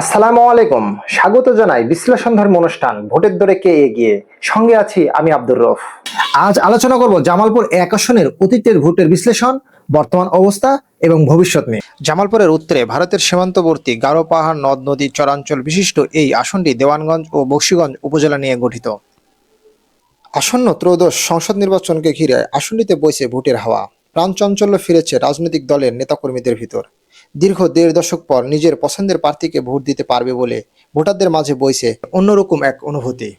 আসসালামু আলাইকুম। স্বাগত জানাই বিশ্লেষণ ধর্ম অনুষ্ঠান। ভোটের দরে কে এগিয়ে? সঙ্গে আছি আমি আব্দুর রফ আজ আলোচনা করব জামালপুর এক আসনের অতীতের ভোটের বিশ্লেষণ, বর্তমান অবস্থা এবং ভবিষ্যৎ নিয়ে। জামালপুরের উত্তরে ভারতের সীমান্তবর্তী গারো পাহাড়, নদ নদী, চরাঞ্চল বিশিষ্ট এই আসনটি দেওয়ানগঞ্জ ও বক্সিগঞ্জ উপজেলা নিয়ে গঠিত। আসন্ন ত্রয়োদশ সংসদ নির্বাচনকে ঘিরে আসনটিতে বইছে ভোটের হাওয়া। প্রাণচঞ্চল্য ফিরেছে রাজনৈতিক দলের নেতাকর্মীদের ভিতর। দীর্ঘ দেড় দশক পর নিজের পছন্দের প্রার্থীকে ভোট দিতে পারবে বলে ভোটারদের মাঝে বইছে অন্যরকম এক অনুভূতি।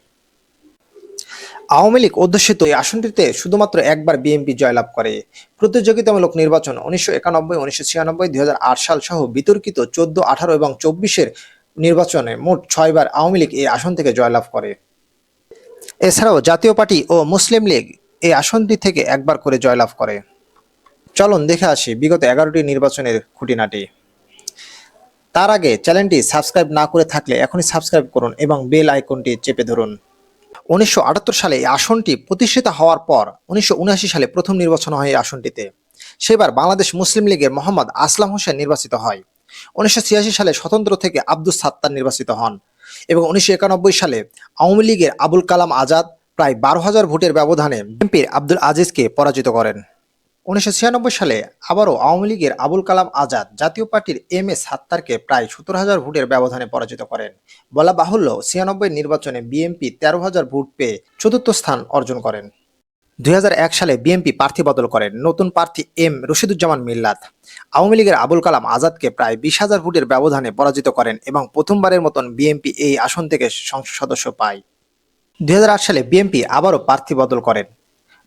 আওয়ামী লীগ অধ্যুষিত এই আসনটিতে শুধুমাত্র একবার বিএনপি জয়লাভ করে। প্রতিযোগিতামূলক নির্বাচন উনিশশো একানব্বই, উনিশশো ছিয়ানব্বই, দুই সাল সহ বিতর্কিত চোদ্দ, আঠারো এবং চব্বিশের নির্বাচনে মোট ছয়বার আওয়ামী লীগ এই আসন থেকে জয়লাভ করে। এছাড়াও জাতীয় পার্টি ও মুসলিম লীগ এই আসনটি থেকে একবার করে জয়লাভ করে। চলুন দেখে আসি বিগত এগারোটি নির্বাচনের খুঁটিনাটি। তার আগে চ্যানেলটি সাবস্ক্রাইব না করে থাকলে এখনই সাবস্ক্রাইব করুন এবং বেল আইকনটি চেপে ধরুন। উনিশশো আটাত্তর সালে এই আসনটি প্রতিষ্ঠিত হওয়ার পর উনিশশো উনআশি সালে প্রথম নির্বাচন হয় এই আসনটিতে। সেবার বাংলাদেশ মুসলিম লীগের মোহাম্মদ আসলাম হোসেন নির্বাচিত হয়। উনিশশো ছিয়াশি সালে স্বতন্ত্র থেকে আব্দুস সাত্তার নির্বাচিত হন এবং উনিশশো একানব্বই সালে আওয়ামী লীগের আবুল কালাম আজাদ প্রায় বারো হাজার ভোটের ব্যবধানে এমপির আব্দুল আজিজকে পরাজিত করেন। উনিশশো ছিয়ানব্বই সালে আবারও আওয়ামী লীগের আবুল কালাম আজাদ জাতীয় পার্টির এম এস সাত্তারকে প্রায় সত্তর হাজার ভোটের ব্যবধানে পরাজিত করেন। বলা বাহুল্য, ছিয়ানব্বই নির্বাচনে বিএনপি তেরো হাজার ভোট পেয়ে চতুর্থ স্থান অর্জন করেন। দুই হাজার এক সালে বিএনপি প্রার্থী বদল করেন নতুন প্রার্থী এম রশিদুজ্জামান মিল্লাত। আওয়ামী লীগের আবুল কালাম আজাদকে প্রায় বিশ হাজার ভোটের ব্যবধানে পরাজিত করেন এবং প্রথমবারের মতন বিএনপি এই আসন থেকে সংসদ সদস্য পায়। দুই হাজার আট সালে বিএনপি আবারও প্রার্থী বদল করেন।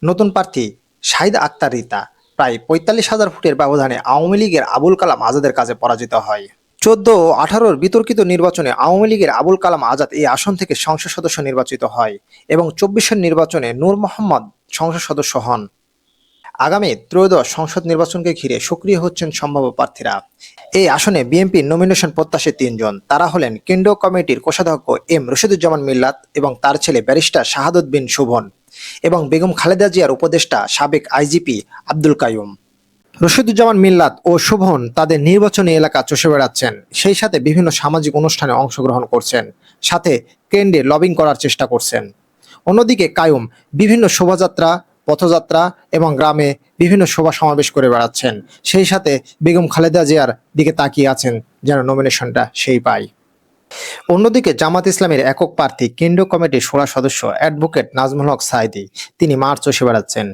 নতুন প্রার্থী শাহিদ আক্তার রিতা। প্রায় পঁয়তাল্লিশ হাজার ফুটের ব্যবধানে আওয়ামী লীগের আবুল কালাম আজাদের কাছে পরাজিত হয়। চোদ্দ ও আঠারোর বিতর্কিত নির্বাচনে আওয়ামী লীগের আবুল কালাম আজাদ এই আসন থেকে সংসদ সদস্য নির্বাচিত হয় এবং চব্বিশের নির্বাচনে নূর মোহাম্মদ সংসদ সদস্য হন। আগামী ত্রয়োদশ সংসদ নির্বাচনকে ঘিরে সক্রিয় হচ্ছেন সম্ভাব্য প্রার্থীরা। এই আসনে বিএনপির নমিনেশন প্রত্যাশী তিনজন। তারা হলেন কেন্দ্রীয় কমিটির কোষাধ্যক্ষ এম রশিদুজ্জামান মিল্লাত এবং তার ছেলে ব্যারিস্টার শাহাদুদ্ বিন শোভন। এবং বেগম খালেদা জিয়ার উপদেষ্টা সাবেক আইজিপি আব্দুল কায়ুম রশিদুজ্জামান মিল্লাত ও শোভন তাদের নির্বাচনী এলাকা চষে বেড়াচ্ছেন। সেই সাথে বিভিন্ন সামাজিক অনুষ্ঠানে অংশগ্রহণ করছেন। সাথে কেন্দ্রে লবিং করার চেষ্টা করছেন। অন্যদিকে কায়ুম বিভিন্ন শোভাযাত্রা, পথযাত্রা এবং গ্রামে বিভিন্ন সভা সমাবেশ করে বেড়াচ্ছেন। সেই সাথে বেগম খালেদা জিয়ার দিকে তাকিয়ে আছেন যেন নমিনেশনটা সেই পায়। অন্যদিকে জামাত ইসলামের একক প্রার্থী, কেন্দ্রীয় কমিটির ষোলা সদস্য অ্যাডভোকেট নাজমুল হক সাইদি, তিনি মার্চ চষে বেড়াচ্ছেন।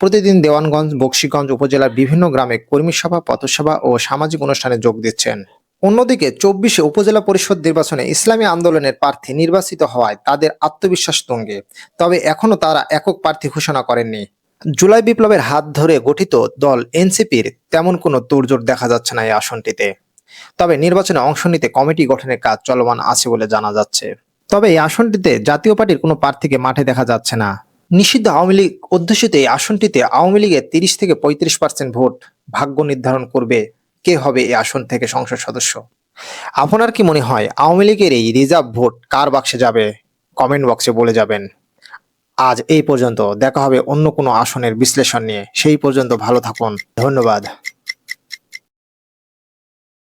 প্রতিদিন দেওয়ানগঞ্জ, বক্সিগঞ্জ উপজেলার বিভিন্ন গ্রামে কর্মী সভা, পথসভা ও সামাজিক অনুষ্ঠানে যোগ দিচ্ছেন। অন্যদিকে চব্বিশে উপজেলা পরিষদ নির্বাচনে ইসলামী আন্দোলনের প্রার্থী নির্বাচিত হওয়ায় তাদের আত্মবিশ্বাস তুঙ্গে, তবে এখনও তারা একক প্রার্থী ঘোষণা করেননি। জুলাই বিপ্লবের হাত ধরে গঠিত দল এনসিপির তেমন কোনো তোড়জোড় দেখা যাচ্ছে না এই আসনটিতে। তবে নির্বাচনে অংশ নিতে কমিটি গঠনের কাজ চলমান আছে বলে জানা যাচ্ছে। তবে এই আসনটিতে জাতীয় পার্টির কোনো প্রার্থীকে মাঠে দেখা যাচ্ছে না। নিষিদ্ধ আওয়ামী লীগ অধ্যুষিত এই আসনটিতে আওয়ামী লীগের তিরিশ থেকে পঁয়ত্রিশ পার্সেন্ট ভোট ভাগ্য নির্ধারণ করবে কে হবে এই আসন থেকে সংসদ সদস্য। আপনার কি মনে হয় আওয়ামী লীগের এই রিজার্ভ ভোট কার বাক্সে যাবে? কমেন্ট বক্সে বলে যাবেন। আজ এই পর্যন্ত দেখা হবে অন্য কোনো আসনের বিশ্লেষণ নিয়ে। সেই পর্যন্ত ভালো থাকুন। ধন্যবাদ।